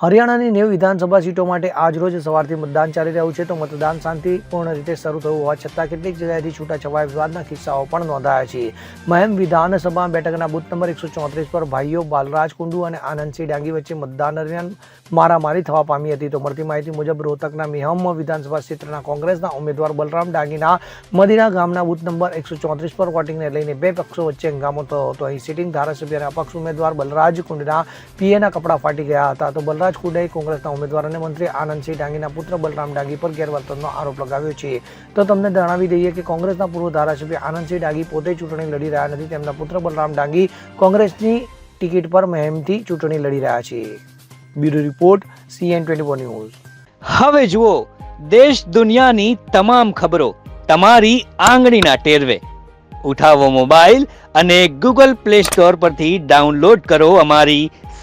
હરિયાણાની નેવ વિધાનસભા સીટો માટે આજરોજ સવારથી મતદાન ચાલી રહ્યું છે, તો મતદાન શાંતિપૂર્ણ રીતે શરૂ થયું હોવા છતાં કેટલીક જગ્યાએથી છૂટાછવાયા વિવાદના કિસ્સાઓ પણ નોંધાયા છે. મહેમ વિધાનસભા બેઠકના બુથ નંબર એકસો ચોત્રીસ પર ભાઈઓ બાલરાજ કુંડુ અને આનંદસિંહ ડાંગી વચ્ચે મતદાન દરમિયાન મારામારી થવા પામી હતી, તો મળતી માહિતી મુજબ રોહતકના મિહમ વિધાનસભા ક્ષેત્રના કોંગ્રેસના ઉમેદવાર બલરામ ડાંગીના મદીના ગામના બુથ નંબર એકસો ચોત્રીસ પર વોટિંગને લઈને બે પક્ષો વચ્ચે હંગામો થયો હતો. અહીં સિટિંગ ધારાસભ્ય અને અપક્ષ ઉમેદવાર બલરાજ કુંડના પીએના કપડા ફાટી ગયા હતા, તો બલરાજ કુંડાએ કોંગ્રેસના ઉમેદવાર અને મંત્રી આનંદસિંહ ડાંગીના પુત્ર બલરામ ડાંગી પર ગેરવર્તનનો આરોપ લગાવ્યો છે. તો તમને જણાવી દઈએ કે કોંગ્રેસના પૂર્વ ધારાસભ્ય આનંદસિંહ ડાંગી પોતે ચૂંટણી લડી રહ્યા નથી, તેમના પુત્ર બલરામ ડાંગી કોંગ્રેસની ટિકિટ પર મહેમથી ચૂંટણી લડી રહ્યા છે. Bureau report, CN twenty news. હવે જુઓ, દેશ દુનિયાની તમામ ખબરો તમારી આંગળીના ટેરવે. ઉઠાવો મોબાઈલ અને ગૂગલ પ્લે સ્ટોર પરથી ડાઉનલોડ કરો અમારી